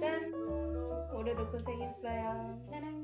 짠! 올해도 고생했어요. 사랑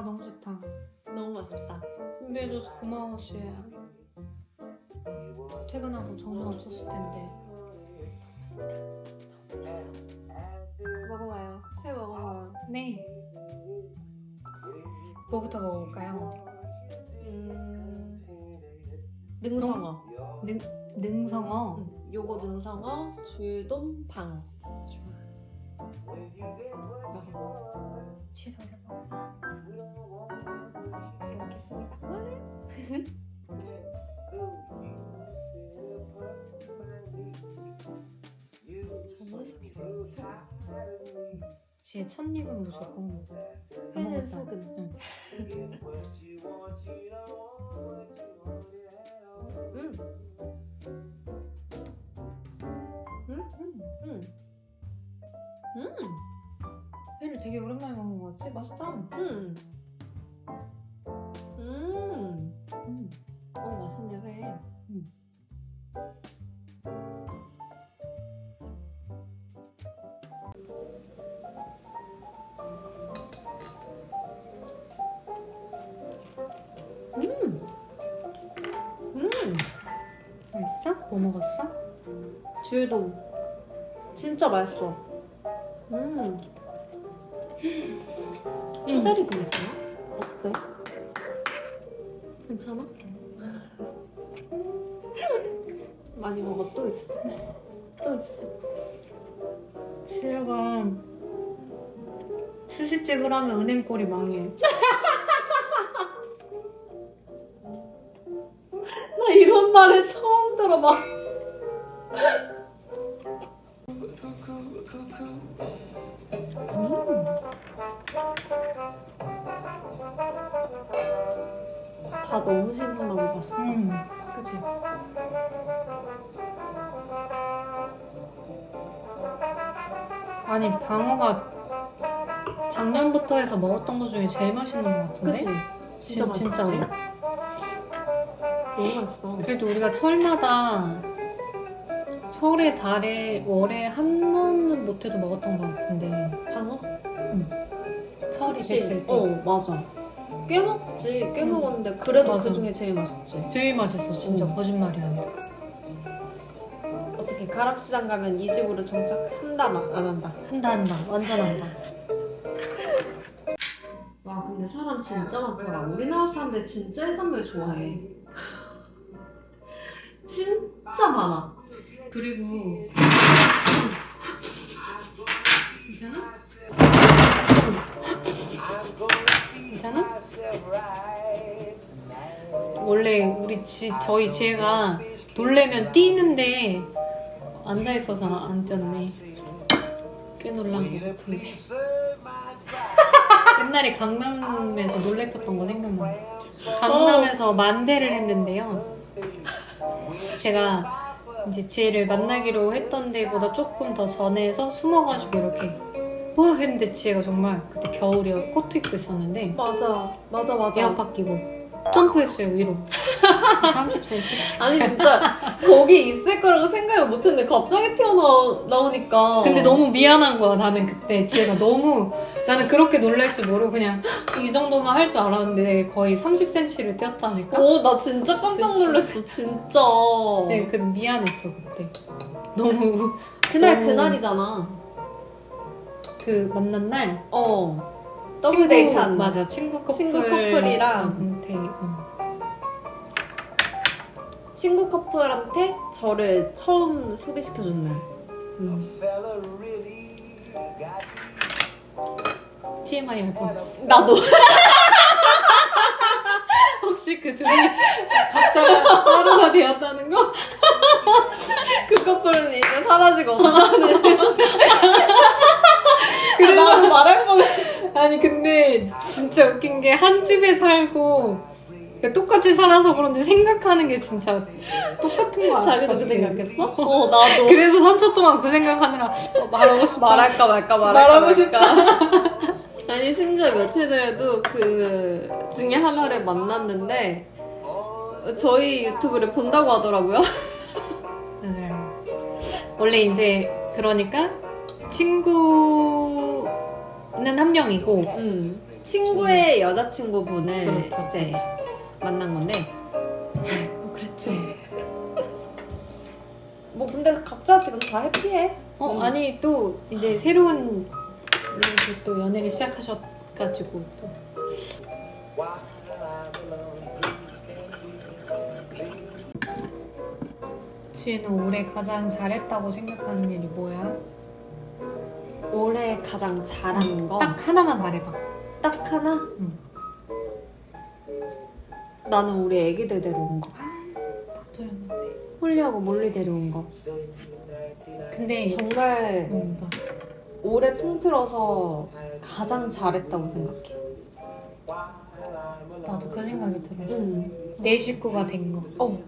아 너무 좋다. 너무 맛있다. 준비해줘서 고마워 슈야. 퇴근하고 정신 없었을 텐데. 먹어봐요. 회 먹어봐요. 네. 뭐부터 먹어볼까요? 음, 능성어. 능 능성어. 응, 요거 능성어, 줄돔, 방어. 치소를 먹어. 먹겠습니다. 지혜 첫 입은 무조건 회는. 소금. 응. 음. 음, 음, 음. 되게 오랜만에 먹는 거 같지? 맛있다. 음. 음. 음. 어, 맛있네, 회. 음. 음. 음. 맛있어? 뭐 먹었어? 줄돔. 진짜 맛있어. 음. 초다리 괜찮아? 어때? 괜찮아? 많이 먹어 또 있어. 또 있어. 슈야가 수시집을 하면 은행꼴이 망해. 나 이런 말을 처음 들어봐. 다 너무 신선하고 맛있다. 음. 그치? 아니 방어가 작년부터 해서 먹었던 것 중에 제일 맛있는 것 같은데? 그치? 진짜 진- 맛있지? 진짜로. 너무 맛있어. 그래도 우리가 철마다 철에 달에 월에 한 번은 못해도 먹었던 것 같은데 방어? 철이 그치? 됐을 때 어, 맞아. 꽤 먹지. 꽤 먹었는데 그래도 맞아. 그 중에 제일 맛있지. 제일 맛있어 진짜 응. 거짓말이 아니야 어떻게 가락시장 가면 이 집으로 정착한다 막 안 한다. 한다 한다 완전 한다 와 근데 사람 진짜 많더라. 우리나라 사람들 진짜 해산물 좋아해. 진짜 많아. 그리고 괜찮아? 괜찮아? 원래 우리 지, 저희 지혜가 놀래면 뛰는데 앉아 있어서 안 뛰었네. 꽤 놀란 것 같은데. 옛날에 강남에서 놀래켰던 거 생각난다. 강남에서 만대를 했는데요. 제가 이제 지혜를 만나기로 했던 데보다 조금 더 전에서 숨어가지고 이렇게 와 했는데 지혜가 정말 그때 겨울이어 코트 입고 있었는데 맞아, 맞아, 맞아. 에어팟 끼고 점프했어요 위로. 30cm 아니 진짜 거기 있을 거라고 생각을 못했는데 갑자기 튀어나오니까. 근데 너무 미안한 거야 나는 그때. 지혜가 너무 나는 그렇게 놀랄 줄 모르고 그냥 이 정도만 할 줄 알았는데 거의 30cm를 뛰었다니까? 오나 진짜 깜짝 놀랐어 진짜. 네, 그 미안했어 그때. 너무 그날 너무- 그날이잖아 그 만난 날 어 더블 데이트 한 날. 맞아 친구 커플 친구 커플이랑 한테 응. 친구 커플한테 저를 처음 소개시켜준 날 got TMI 할 뻔했어 나도 혹시 그 둘이 각자 따로가 되었다는 거? 그 커플은 이제 사라지고 없다는 그래 나도 말할 뻔해. 아니 근데 진짜 웃긴 게 한 집에 살고 그러니까 똑같이 살아서 그런지 생각하는 게 진짜 똑같은 거 같아 자기도 그 생각했어? 어 나도. 그래서 3초 동안 그 생각하느라 어, 말하고 싶어 말할까 말까 말할까 말하고 말까. 아니 심지어 며칠 전에도 그 중에 하나를 만났는데 저희 유튜브를 본다고 하더라고요. 맞아요. 원래 이제 그러니까 친구는 한 명이고 음. 친구의 여자친구분을 그렇죠. 이제 만난 건데 뭐 그랬지. 뭐 근데 각자 지금 다 해피해. 어 음. 아니 또 이제 새로운 이렇게 또 연애를 시작하셔가지고 또. 지혜는 올해 가장 잘했다고 생각하는 일이 뭐야? 올해 가장 잘한 거. 딱 하나만 말해봐. 딱 하나? 응. 나는 우리 애기들 데려온 거. 맞아였는데. 홀리하고 몰리 데려온 거. 근데 정말 음, 막 올해 통틀어서 가장 잘했다고 생각해. 나도 그 생각이 들었어. 응. 내 식구가 된 거. 어.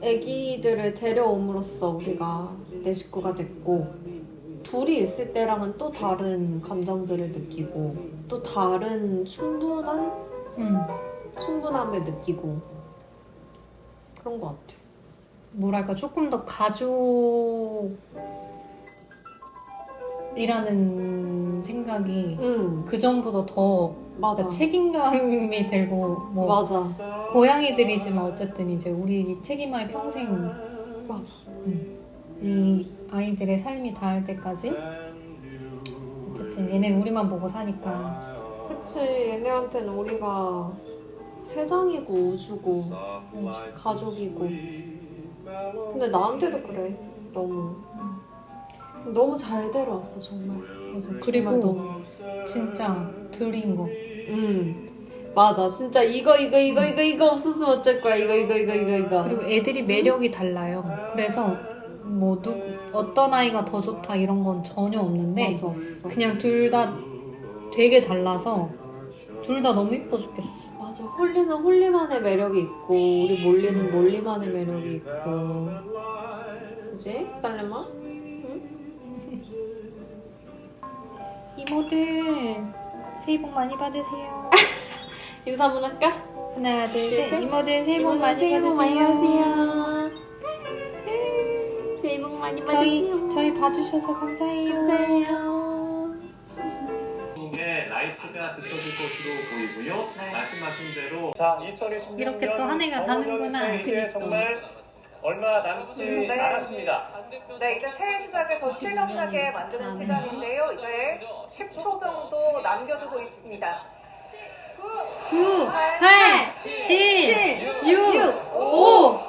애기들을 데려옴으로써 우리가 내 식구가 됐고 둘이 있을 때랑은 또 다른 감정들을 느끼고 또 다른 충분한 응. 충분함을 느끼고 그런 것 같아. 뭐랄까 조금 더 가족이라는 생각이 응. 그 전보다 더 맞아. 책임감이 들고 뭐 맞아. 고양이들이지만 어쨌든 이제 우리 책임할 평생 맞아. 이 아이들의 삶이 닿을 때까지 어쨌든 얘네 우리만 보고 사니까 그치. 얘네한테는 우리가 세상이고 우주고 가족이고. 근데 나한테도 그래. 너무. 너무 잘 데려왔어 정말. 정말 그리고 너무. 진짜 둘인 거 음. 맞아. 진짜 이거 이거 이거 이거 이거 없었으면 어쩔 거야. 이거 이거 이거 이거 이거. 그리고 애들이 매력이 달라요 그래서 뭐 누, 어떤 아이가 더 좋다 이런 건 전혀 없는데 맞아 없어. 그냥 둘 다 되게 달라서 둘 다 너무 이뻐 죽겠어 맞아. 홀리는 홀리만의 매력이 있고 우리 몰리는 몰리만의 매력이 있고. 그지? 딸내마? 이모들 새해 복 많이 받으세요 인사 한번 할까? 하나 둘 셋. 셋 이모들 새해 복 많이 받으세요 많이 저희 받으세요. 저희 봐주셔서 감사해요 감사해요. 중에 라이트가 그쪽일 것으로 보이고요. 네. 말씀하신 대로 자, 2026년 이렇게 또한 해가 가는구나. 이제 그니까. 정말 얼마 남지 네. 않았습니다. 네, 이제 새해 시작을 더 실감나게 만드는 시간인데요. 이제 10초 정도 남겨두고 있습니다. 9 8 7 6 5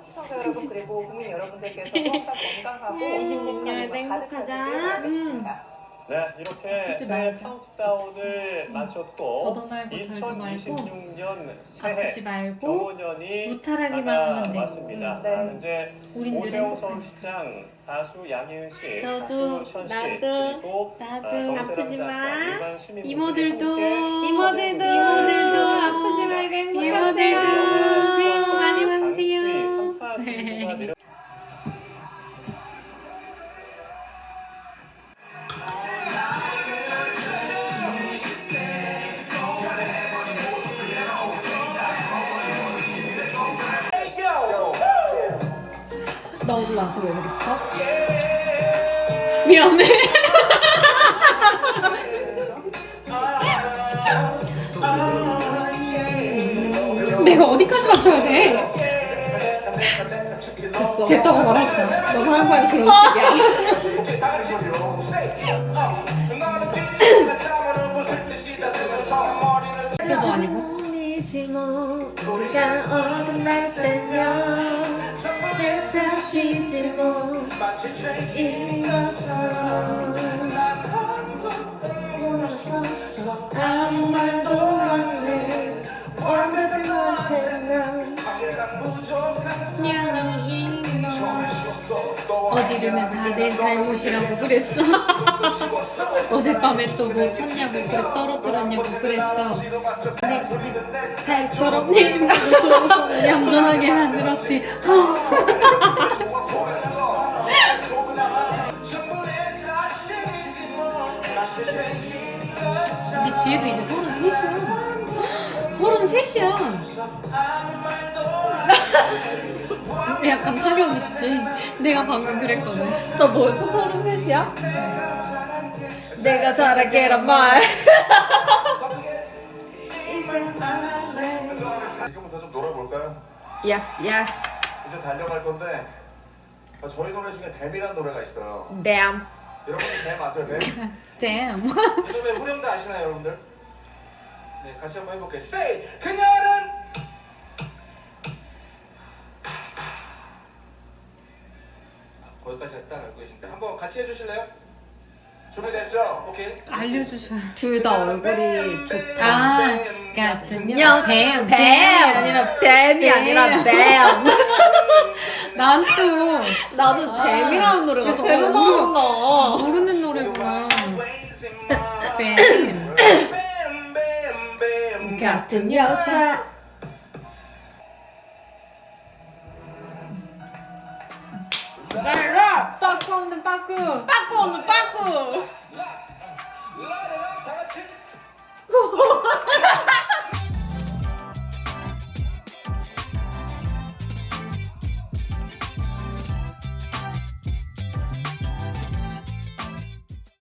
시청자 여러분 그리고 국민 여러분들께서 항상 건강하고 26년 행복한 도 가득하시길 행복하자. 바라겠습니다. 네, 이렇게 새해 말자. 카운트다운을 마쳤고 더도 말고 덜도 말고 2026년 새해 아프지 말고 경호년이 무탈하기만 하면 돼. 맞습니다. 네. 우린들 오세훈 행복해. 서울시장, 가수 양희은 씨, 너도, 가수 천 씨, 나도, 그리고 나도 아, 정세람 아프지 마. 이모들도 이모들도 이모들도 미안해. 내가 어디까지 맞춰야 돼? 됐어. 됐다고 말하지 마. 넌 항상 그런 식이야. 뭐 이런 것처럼 몰랐었어 아무 말도 안해 너한테 난 그냥 너 어지르면 다 내 잘못이라고 그랬어. 어젯밤에 또 뭐 쳤냐고 그래 떨어뜨렸냐고 그랬어. 내 달처럼 내 이름으로 줘서 얌전하게 만들었지. 지혜도 이제 서른 셋이야. 서른 셋이야. 약간 타격 있지. 내가 방금 그랬거든. 너 벌써 서른 셋이야? 내가 잘할게란 말 지금부터 좀 놀아볼까요? 예스 예스 이제 달려갈 건데 아, 저희 노래 중에 댐이라는 노래가 있어요. damn 여러분들 댐 아세요? 댐? 이 Damn. 노래 후렴도 아시나요, 여러분들? 네, 같이 한번 해볼게요. Say 그녀는 아, 거기까지 딱 알고 계신데 한번 같이 해주실래요? 준비됐죠? 오케이. 알려주셔야. 둘 다 얼굴이 좋다 아, 같은 여 뱀, 뱀 아니라 뱀이 아니라 뱀 난 좀. 나도 뱀이라는 노래가 새로 나온다. 모르는 노래구나. 뱀. 같은 여자. 날라! 빠꾸 없는 빠꾸. 빠꾸 없는 빠꾸. 다 같이.